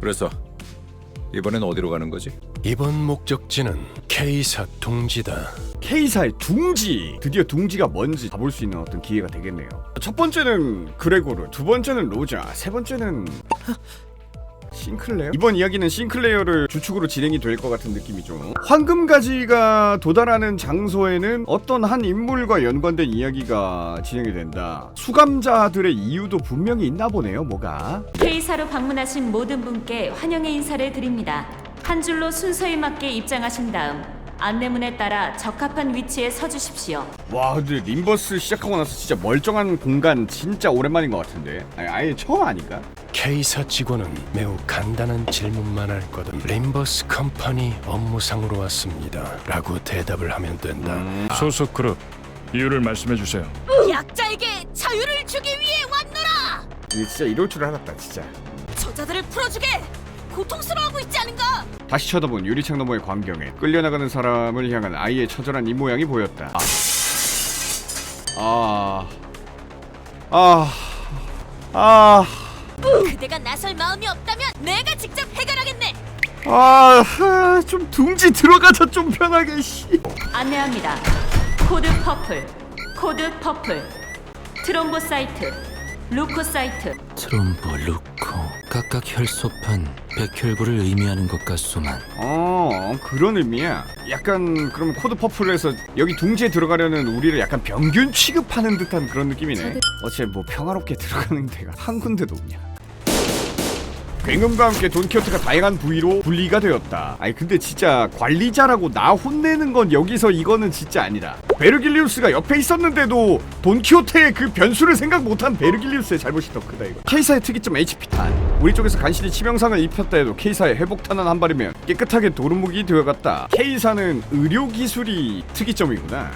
그래서 이번엔 어디로 가는 거지? 이번 목적지는 K사 둥지다. K사의 둥지 드디어 둥지가 뭔지 가볼 수 있는 어떤 기회가 되겠네요 첫 번째는 그레고르 두 번째는 로자 세 번째는 싱클레어 이번 이야기는 싱클레어를 주축으로 진행이 될 것 같은 느낌이죠 황금가지가 도달하는 장소에는 어떤 한 인물과 연관된 이야기가 진행이 된다 수감자들의 이유도 분명히 있나 보네요 뭐가 K사로 방문하신 모든 분께 환영의 인사를 드립니다. 한 줄로 순서에 맞게 입장하신 다음 안내문에 따라 적합한 위치에 서 주십시오. 와 근데 림버스 시작하고 나서 진짜 멀쩡한 공간 진짜 오랜만인 것 같은데 아니, 아예 처음 아닌가? K사 직원은 매우 간단한 질문만 할 거든. 림버스 컴퍼니 업무상으로 왔습니다. 라고 대답을 하면 된다. 소속 그룹 이유를 말씀해 주세요. 약자에게 자유를 주기 위해 왔노라. 이게 진짜 이럴 줄 알았다 진짜 저자들을 풀어주게. 고통스러워하고 있지 않은가? 다시 쳐다본 유리창 너머의 광경에 끌려나가는 사람을 향한 아이의 처절한 입모양이 보였다 아... 아... 아... 그대가 나설 마음이 없다면 내가 직접 해결하겠네. 아... 아... 좀 둥지 들어가자 좀 편하게 씨. 안내합니다. 코드 퍼플, 코드 퍼플, 트롬보 사이트, 루코 사이트, 트롬보 루코. 각각 혈소판 백혈구를 의미하는 것 같소만. 어 그런 의미야. 약간 그러면 코드 퍼플에서 여기 둥지에 들어가려는 우리를 약간 병균 취급하는 듯한 그런 느낌이네. 어째 뭐 평화롭게 들어가는 데가 한 군데도 없냐 굉음과 함께 돈키호테가 다양한 부위로 분리가 되었다. 아니 근데 진짜 관리자라고 나 혼내는 건 여기서 이거는 진짜 아니다. 베르길리우스가 옆에 있었는데도 돈키호테의 그 변수를 생각 못한 베르길리우스의 잘못이 더 크다 이거. K사의 특이점 HP탄. 우리 쪽에서 간신히 치명상을 입혔다 해도 K사의 회복탄은 한 발이면 깨끗하게 도루묵이 되어갔다. K사는 의료기술이 특이점이구나.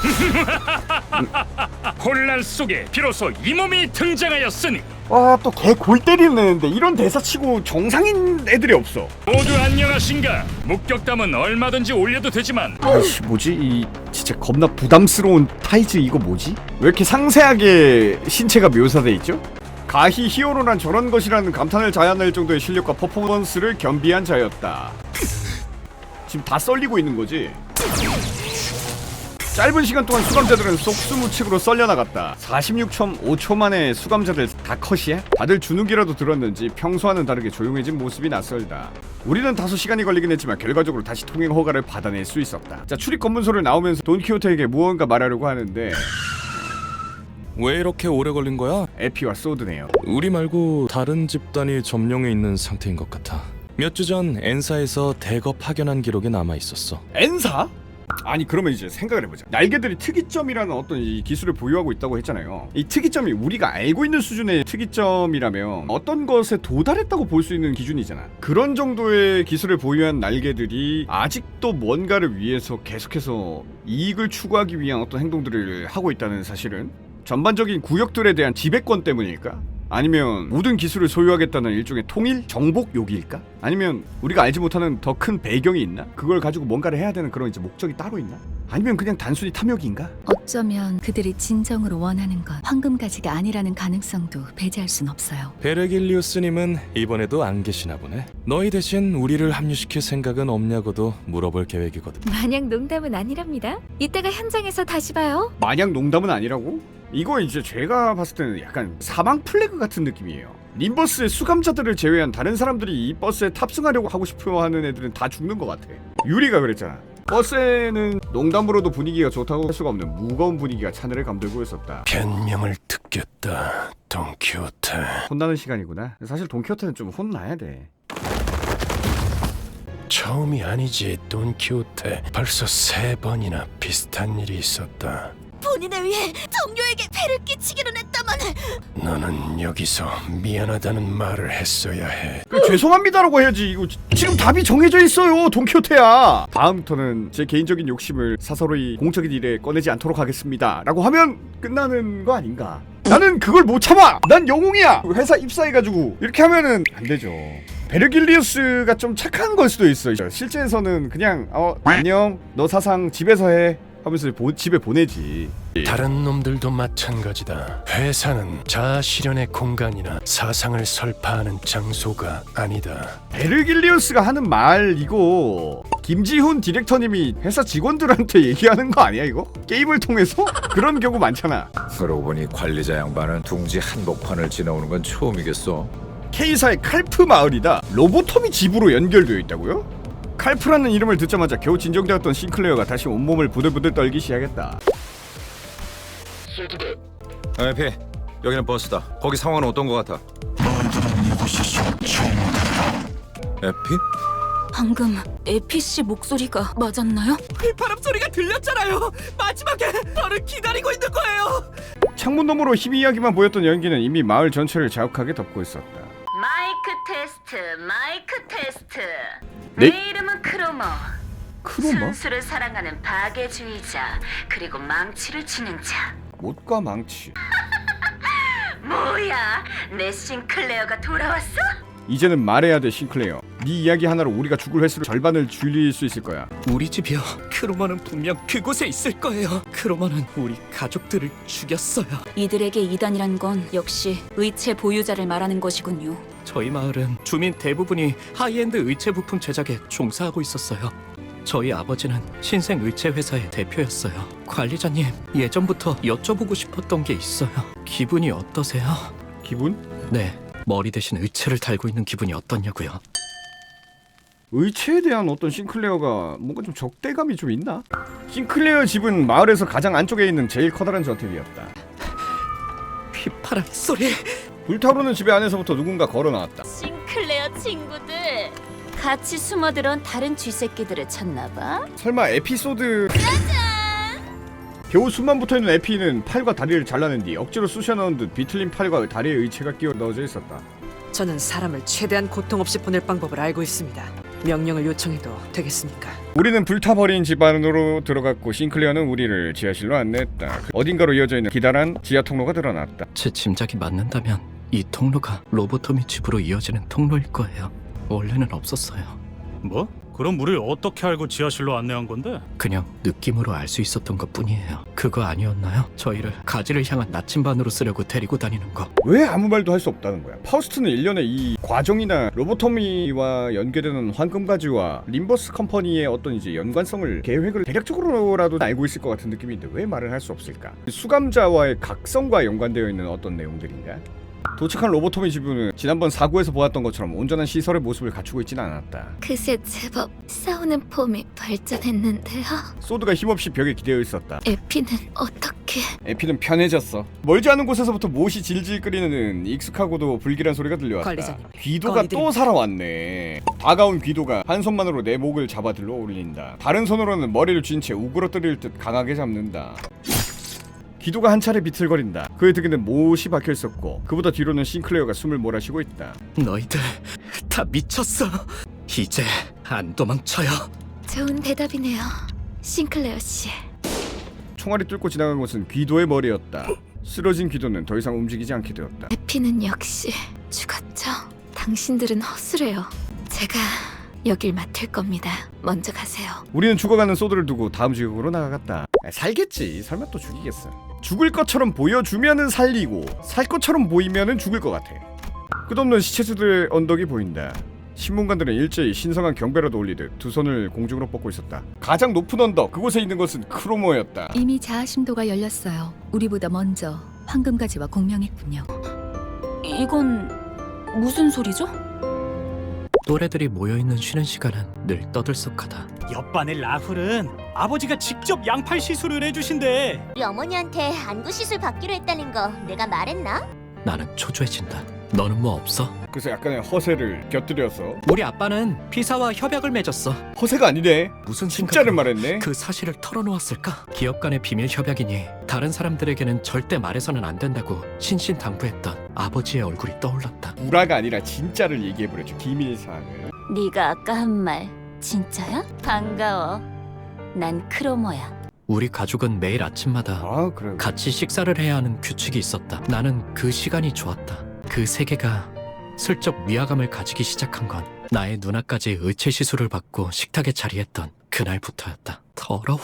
혼란 속에 비로소 이 몸이 등장하였으니 와 또 개 골 때리는 애인데 이런 대사 치고 정상인 애들이 없어 모두 안녕하신가? 목격담은 얼마든지 올려도 되지만 아이씨 뭐지 이 진짜 겁나 부담스러운 타이즈 이거 뭐지? 왜 이렇게 상세하게 신체가 묘사돼 있죠? 가히 히어로란 저런 것이라는 감탄을 자아낼 정도의 실력과 퍼포먼스를 겸비한 자였다. 지금 다 썰리고 있는 거지? 짧은 시간 동안 수감자들은 속수무책으로 썰려나갔다. 46.5초 만에 수감자들 다 컷이야? 다들 주눅이라도 들었는지 평소와는 다르게 조용해진 모습이 낯설다. 우리는 다소 시간이 걸리긴 했지만 결과적으로 다시 통행 허가를 받아낼 수 있었다. 자 출입 검문소를 나오면서 돈키호테에게 무언가 말하려고 하는데 왜 이렇게 오래 걸린 거야? 에피와 소드네요. 우리 말고 다른 집단이 점령해 있는 상태인 것 같아. 몇 주 전 엔사에서 대거 파견한 기록이 남아 있었어. 엔사? 아니 그러면 이제 생각을 해보자. 날개들이 특이점이라는 어떤 이 기술을 보유하고 있다고 했잖아요. 이 특이점이 우리가 알고 있는 수준의 특이점이라면 어떤 것에 도달했다고 볼 수 있는 기준이잖아. 그런 정도의 기술을 보유한 날개들이 아직도 뭔가를 위해서 계속해서 이익을 추구하기 위한 어떤 행동들을 하고 있다는 사실은 전반적인 구역들에 대한 지배권 때문일까? 아니면 모든 기술을 소유하겠다는 일종의 통일 정복 욕일까? 아니면 우리가 알지 못하는 더 큰 배경이 있나? 그걸 가지고 뭔가를 해야 되는 그런 이제 목적이 따로 있나? 아니면 그냥 단순히 탐욕인가? 어쩌면 그들이 진정으로 원하는 건 황금가지가 아니라는 가능성도 배제할 순 없어요. 베르길리우스님은 이번에도 안 계시나 보네. 너희 대신 우리를 합류시킬 생각은 없냐고도 물어볼 계획이거든. 마냥 농담은 아니랍니다. 이따가 현장에서 다시 봐요. 마냥 농담은 아니라고? 이거 이제 제가 봤을 때는 약간 사망 플래그 같은 느낌이에요. 림버스의 수감자들을 제외한 다른 사람들이 이 버스에 탑승하려고 하고 싶어 하는 애들은 다 죽는 것 같아. 유리가 그랬잖아. 버스에는 농담으로도 분위기가 좋다고 할 수가 없는 무거운 분위기가 차늘을 감돌고 있었다. 변명을 듣겠다. 돈키호테. 혼나는 시간이구나. 사실 돈키호테는 좀 혼나야 돼. 처음이 아니지 돈키호테. 벌써 세 번이나 비슷한 일이 있었다. 본인에 의해 동료에게 폐를 끼치기는 했다만 너는 여기서 미안하다는 말을 했어야 해. 그 죄송합니다라고 해야지. 이거 지- 지금 답이 정해져 있어요. 돈키호테야. 다음부터는 제 개인적인 욕심을 사서로이 공적인 일에 꺼내지 않도록 하겠습니다.라고 하면 끝나는 거 아닌가? 나는 그걸 못 참아. 난 영웅이야. 회사 입사해가지고 이렇게 하면은 안 되죠. 베르길리우스가 좀 착한 걸 수도 있어. 실제에서는 그냥 어 안녕 너 사상 집에서 해 하면서 보- 집에 보내지. 다른 놈들도 마찬가지다. 회사는 자아 실현의 공간이나 사상을 설파하는 장소가 아니다. 베르길리우스가 하는 말 이거 김지훈 디렉터님이 회사 직원들한테 얘기하는 거 아니야 이거? 게임을 통해서? 그런 경우 많잖아 그러고 보니 관리자 양반은 둥지 한복판을 지나오는 건 처음이겠어. K사의 칼프 마을이다 로보톰이 집으로 연결되어 있다고요? 칼프라는 이름을 듣자마자 겨우 진정되었던 싱클레어가 다시 온몸을 부들부들 떨기 시작했다 에피 여기는 버스다. 거기 상황은 어떤 것 같아? 에피? 방금 에피 씨 목소리가 맞았나요? 바람 소리가 들렸잖아요. 마지막에 저를 기다리고 있는 거예요. 창문 너머로 희미하게만 보였던 연기는 이미 마을 전체를 자욱하게 덮고 있었다 마이크 테스트, 마이크 테스트. 네? 내 이름은 크로머. 크로마? 순수를 사랑하는 파괴주의자 그리고 망치를 치는 자. 못과 망치 뭐야? 내 싱클레어가 돌아왔어? 이제는 말해야 돼 싱클레어 네 이야기 하나로 우리가 죽을 횟수를 절반을 줄일 수 있을 거야 우리 집이요. 크로머는 분명 그곳에 있을 거예요. 크로머는 우리 가족들을 죽였어요. 이들에게 이단이란 건 역시 의체 보유자를 말하는 것이군요. 저희 마을은 주민 대부분이 하이엔드 의체 부품 제작에 종사하고 있었어요. 저희 아버지는 신생 의체 회사의 대표였어요. 관리자님, 예전부터 여쭤보고 싶었던 게 있어요. 기분이 어떠세요? 기분? 네, 머리 대신 의체를 달고 있는 기분이 어떻냐고요. 의체에 대한 어떤 싱클레어가 뭔가 좀 적대감이 좀 있나? 싱클레어 집은 마을에서 가장 안쪽에 있는 제일 커다란 저택이었다. 휘파람 소리. 불타오르는 집의 안에서부터 누군가 걸어 나왔다. 싱클레어 친구들 같이 숨어들어온 다른 쥐새끼들을 찾나봐. 설마 에피소드 겨우 숨만 붙어있는 에피는 팔과 다리를 잘라낸 뒤 억지로 쑤셔 넣은 듯 비틀린 팔과 다리에 의체가 끼워 넣어져 있었다. 저는 사람을 최대한 고통 없이 보낼 방법을 알고 있습니다. 명령을 요청해도 되겠습니까? 우리는 불타버린 집 안으로 들어갔고 싱클레어는 우리를 지하실로 안내했다. 어딘가로 이어져 있는 기다란 지하 통로가 드러났다. 제 짐작이 맞는다면 이 통로가 로보토미 집으로 이어지는 통로일 거예요. 원래는 없었어요. 뭐? 그럼 우릴 어떻게 알고 지하실로 안내한 건데? 그냥 느낌으로 알 수 있었던 것 뿐이에요. 그거 아니었나요? 저희를 가지를 향한 나침반으로 쓰려고 데리고 다니는 거. 왜 아무 말도 할 수 없다는 거야? 파우스트는 일련의 이 과정이나 로보토미와 연계되는 황금가지와 림버스 컴퍼니의 어떤 이제 연관성을 계획을 대략적으로라도 알고 있을 것 같은 느낌인데 왜 말을 할 수 없을까? 수감자와의 각성과 연관되어 있는 어떤 내용들인가? 도착한 로보토미 지부는 지난번 사고에서 보았던 것처럼 온전한 시설의 모습을 갖추고 있지는 않았다. 그새 제법 싸우는 폼이 발전했는데요. 소드가 힘없이 벽에 기대어 있었다. 에피는 어떻게? 에피는 편해졌어. 멀지 않은 곳에서부터 못이 질질 끓이는 익숙하고도 불길한 소리가 들려왔다. 관리자님, 귀도가 또 건의드립니다. 살아왔네. 다가온 귀도가 한 손만으로 내 목을 잡아 들러 올린다. 다른 손으로는 머리를 쥔 채 우그러뜨릴 듯 강하게 잡는다. 기도가 한 차례 비틀거린다. 그의 등에는 못이 박혀 있었고 그보다 뒤로는 싱클레어가 숨을 몰아쉬고 있다. 너희들 다 미쳤어. 이제 안 도망쳐요. 좋은 대답이네요. 싱클레어 씨. 총알이 뚫고 지나간 것은 귀도의 머리였다. 쓰러진 귀도는 더 이상 움직이지 않게 되었다. 에피는 역시 죽었죠. 당신들은 허술해요. 제가 여길 맡을 겁니다. 먼저 가세요. 우리는 죽어가는 소드를 두고 다음 지역으로 나아갔다. 아, 살겠지. 설마 또 죽이겠어. 죽을 것처럼 보여주면은 살리고 살 것처럼 보이면은 죽을 것 같아. 끝없는 시체수들의 언덕이 보인다. 신문관들은 일제히 신성한 경배라도 올리듯 두 손을 공중으로 뻗고 있었다. 가장 높은 언덕 그곳에 있는 것은 크로모였다. 이미 자아심도가 열렸어요. 우리보다 먼저 황금가지와 공명했군요. 이건 무슨 소리죠? 또래들이 모여있는 쉬는 시간은 늘 떠들썩하다. 옆반의 라훌은 아버지가 직접 양팔 시술을 해주신대. 우리 어머니한테 안구 시술 받기로 했다는 거 내가 말했나? 나는 초조해진다. 너는 뭐 없어? 그래서 약간의 허세를 곁들여서 우리 아빠는 피사와 협약을 맺었어. 허세가 아니네. 무슨 진짜를 생각으로 말했네. 그 사실을 털어놓았을까? 기업 간의 비밀 협약이니 다른 사람들에게는 절대 말해서는 안 된다고 신신당부했던 아버지의 얼굴이 떠올랐다. 우라가 아니라 진짜를 얘기해버렸죠. 기밀 사항을. 네가 아까 한 말 진짜야? 반가워. 난 크로머야. 우리 가족은 매일 아침마다 아 그래. 같이 식사를 해야 하는 규칙이 있었다. 나는 그 시간이 좋았다. 그 세계가 슬쩍 위화감을 가지기 시작한 건 나의 누나까지 의체 시술을 받고 식탁에 자리했던 그날부터였다. 더러워.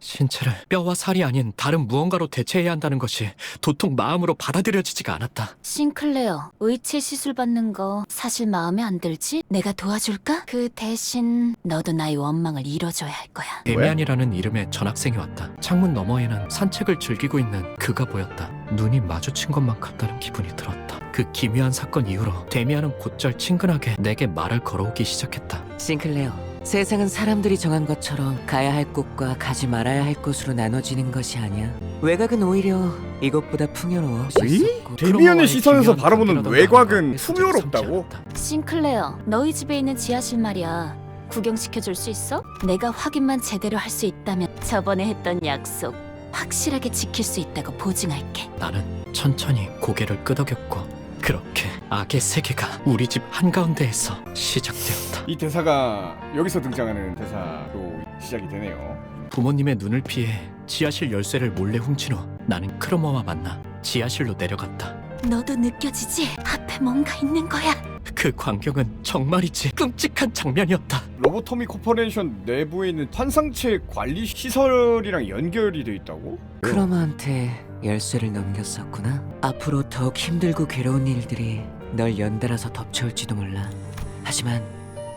신체를 뼈와 살이 아닌 다른 무언가로 대체해야 한다는 것이 도통 마음으로 받아들여지지가 않았다. 싱클레어, 의체 시술 받는 거 사실 마음에 안 들지? 내가 도와줄까? 그 대신 너도 나의 원망을 이뤄줘야 할 거야. 데미안이라는 이름의 전학생이 왔다. 창문 너머에는 산책을 즐기고 있는 그가 보였다. 눈이 마주친 것만 같다는 기분이 들었다. 그 기묘한 사건 이후로 데미안은 곧잘 친근하게 내게 말을 걸어오기 시작했다. 싱클레어. 세상은 사람들이 정한 것처럼 가야 할 곳과 가지 말아야 할 곳으로 나눠지는 것이 아니야. 외곽은 오히려 이것보다 풍요로워. 왜? 데미안의 시선에서 바라보는 외곽은 풍요롭다고? 싱클레어, 너희 집에 있는 지하실 말이야. 구경시켜줄 수 있어? 내가 확인만 제대로 할 수 있다면 저번에 했던 약속 확실하게 지킬 수 있다고 보증할게. 나는 천천히 고개를 끄덕였고 그렇게 악의 세계가 우리 집 한가운데에서 시작되었다. 이 대사가 여기서 등장하는 대사로 시작이 되네요. 부모님의 눈을 피해 지하실 열쇠를 몰래 훔친 후 나는 크로머와 만나 지하실로 내려갔다. 너도 느껴지지? 앞에 뭔가 있는 거야. 그 광경은 정말이지 끔찍한 장면이었다. 로보토미 코퍼레이션 내부에 있는 환상체 관리 시설이랑 연결이 돼 있다고? 크로마한테 열쇠를 넘겼었구나. 앞으로 더욱 힘들고 괴로운 일들이 널 연달아서 덮쳐올지도 몰라. 하지만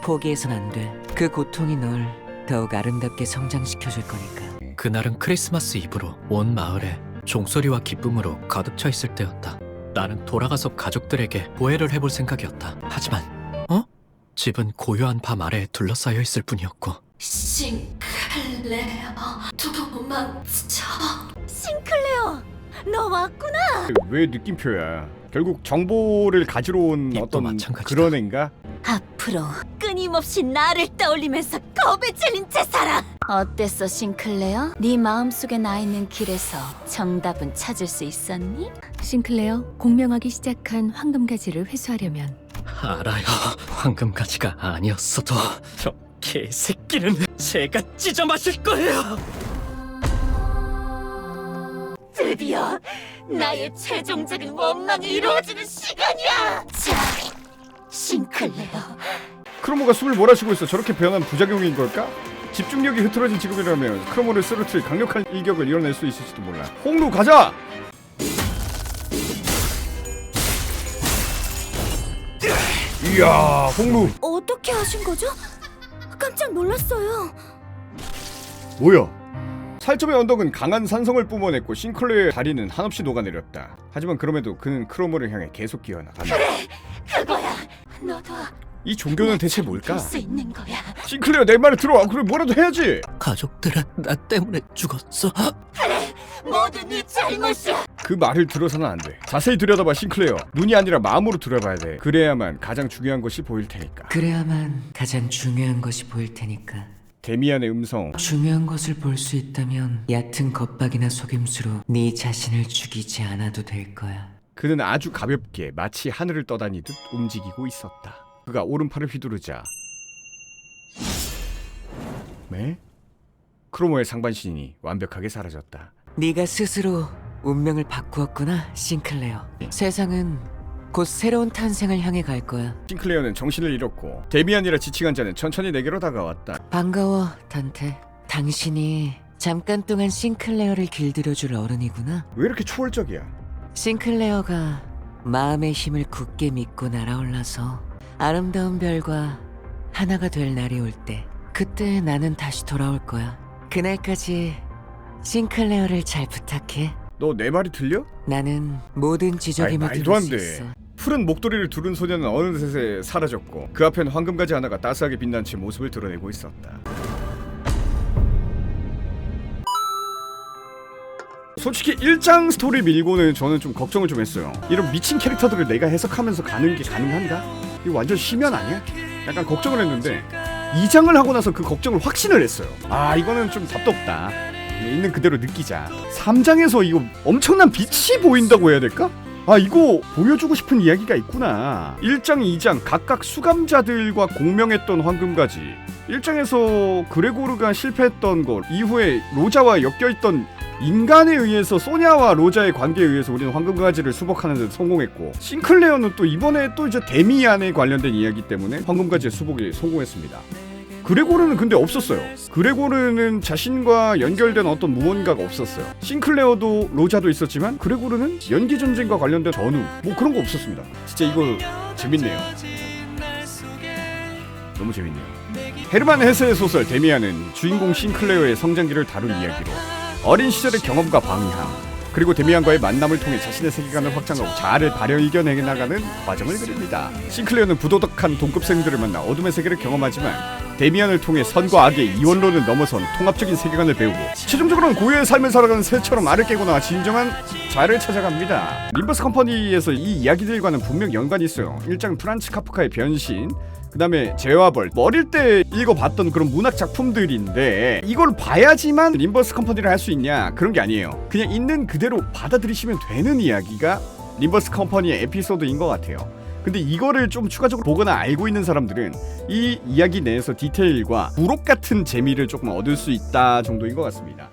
포기해선 안 돼. 그 고통이 널 더욱 아름답게 성장시켜줄 거니까. 그날은 크리스마스 이브로 온 마을에 종소리와 기쁨으로 가득 차 있을 때였다. 나는 돌아가서 가족들에게 보혜를 해볼 생각이었다. 하지만 어? 집은 고요한 밤 아래에 둘러싸여 있을 뿐이었고 싱클레어, 도망쳐. 싱클레어, 너 왔구나. 왜 느낌표야? 결국 정보를 가지러 온 어떤 마찬가지다. 그런 애인가? 앞으로 끊임없이 나를 떠올리면서 겁에 질린 채 살아. 어땠어, 싱클레어? 네 마음속에 나 있는 길에서 정답은 찾을 수 있었니? 싱클레어, 공명하기 시작한 황금가지를 회수하려면 알아요. 황금가지가 아니었어도 저 개새끼는 제가 찢어 마실 거예요. 드디어 나의 최종적인 원망이 이루어지는 시간이야. 자, 싱클레어. 크로모가 숨을 몰아쉬고 있어. 저렇게 변한 부작용인 걸까? 집중력이 흐트러진 직업이라면 크로모를 쓰러뜨릴 강력한 일격을 이뤄낼 수 있을지도 몰라. 홍루 가자! 이야, 홍루 어떻게 하신 거죠? 깜짝 놀랐어요. 뭐야? 살점의 언덕은 강한 산성을 뿜어냈고 싱클레어의 다리는 한없이 녹아내렸다. 하지만 그럼에도 그는 크로모를 향해 계속 기어나간다. 너도 이 종교는 대체 뭘까? 할수 있는 거야. 싱클레어 내 말을 들어. 그래 뭐라도 해야지. 가족들은 나 때문에 죽었어. 모두 네 잘못이야. 그 말을 들어서는 안 돼. 자세히 들여다봐 싱클레어. 눈이 아니라 마음으로 들여봐야 돼. 그래야만 가장 중요한 것이 보일 테니까. 그래야만 가장 중요한 것이 보일 테니까. 데미안의 음성. 중요한 것을 볼 수 있다면 얕은 겁박이나 속임수로 네 자신을 죽이지 않아도 될 거야. 그는 아주 가볍게 마치 하늘을 떠다니듯 움직이고 있었다. 그가 오른팔을 휘두르자. 네? 크로모의 상반신이 완벽하게 사라졌다. 네가 스스로 운명을 바꾸었구나, 싱클레어. 세상은 곧 새로운 탄생을 향해 갈 거야. 싱클레어는 정신을 잃었고 데미안이라 지칭한 자는 천천히 내게로 다가왔다. 반가워, 단테. 당신이 잠깐 동안 싱클레어를 길들여줄 어른이구나. 왜 이렇게 초월적이야? 싱클레어가 마음의 힘을 굳게 믿고 날아올라서 아름다운 별과 하나가 될 날이 올 때, 그때 나는 다시 돌아올 거야. 그날까지 싱클레어를 잘 부탁해. 너 내 말이 들려? 나는 모든 지적임을 말도 들을 안 수 돼. 있어. 푸른 목도리를 두른 소녀는 어느새 사라졌고 그 앞엔 황금가지 하나가 따스하게 빛난 채 모습을 드러내고 있었다. 솔직히 1장 스토리 밀고는 저는 좀 걱정을 좀 했어요. 이런 미친 캐릭터들을 내가 해석하면서 가는 게 가능한가? 이거 완전 심연 아니야? 약간 걱정을 했는데 2장을 하고 나서 그 걱정을 확신을 했어요. 아 이거는 좀 답답다. 있는 그대로 느끼자. 3장에서 이거 엄청난 빛이 보인다고 해야 될까? 아 이거 보여주고 싶은 이야기가 있구나 1장 2장 각각 수감자들과 공명했던 황금가지 1장에서 그레고르가 실패했던 것 이후에 로자와 엮여있던 인간에 의해서 소냐와 로자의 관계에 의해서 우리는 황금가지를 수복하는 데 성공했고 싱클레어는 또 이번에 또 이제 데미안에 관련된 이야기 때문에 황금가지의 수복에 성공했습니다 그레고르는 근데 없었어요. 그레고르는 자신과 연결된 어떤 무언가가 없었어요. 싱클레어도 로자도 있었지만 그레고르는 연기 전쟁과 관련된 전후 뭐 그런 거 없었습니다. 진짜 이거 재밌네요. 너무 재밌네요. 헤르만 헤세의 소설 데미안은 주인공 싱클레어의 성장기를 다룬 이야기로 어린 시절의 경험과 방향 그리고 데미안과의 만남을 통해 자신의 세계관을 확장하고 자아를 발현 이겨내 나가는 과정을 그립니다. 싱클레어는 부도덕한 동급생들을 만나 어둠의 세계를 경험하지만 데미안을 통해 선과 악의 이원론을 넘어선 통합적인 세계관을 배우고 최종적으로는 고유의 삶을 살아가는 새처럼 알을 깨고나 진정한 자아를 찾아갑니다. 림버스 컴퍼니에서 이 이야기들과는 분명 연관이 있어요. 일장 프란츠 카프카의 변신 그 다음에 제와벌 뭐 어릴 때 읽어봤던 그런 문학 작품들인데 이걸 봐야지만 림버스 컴퍼니를 할 수 있냐? 그런 게 아니에요. 그냥 있는 그대로 받아들이시면 되는 이야기가 림버스 컴퍼니의 에피소드인 것 같아요. 근데 이거를 좀 추가적으로 보거나 알고 있는 사람들은 이 이야기 내에서 디테일과 우록 같은 재미를 조금 얻을 수 있다 정도인 것 같습니다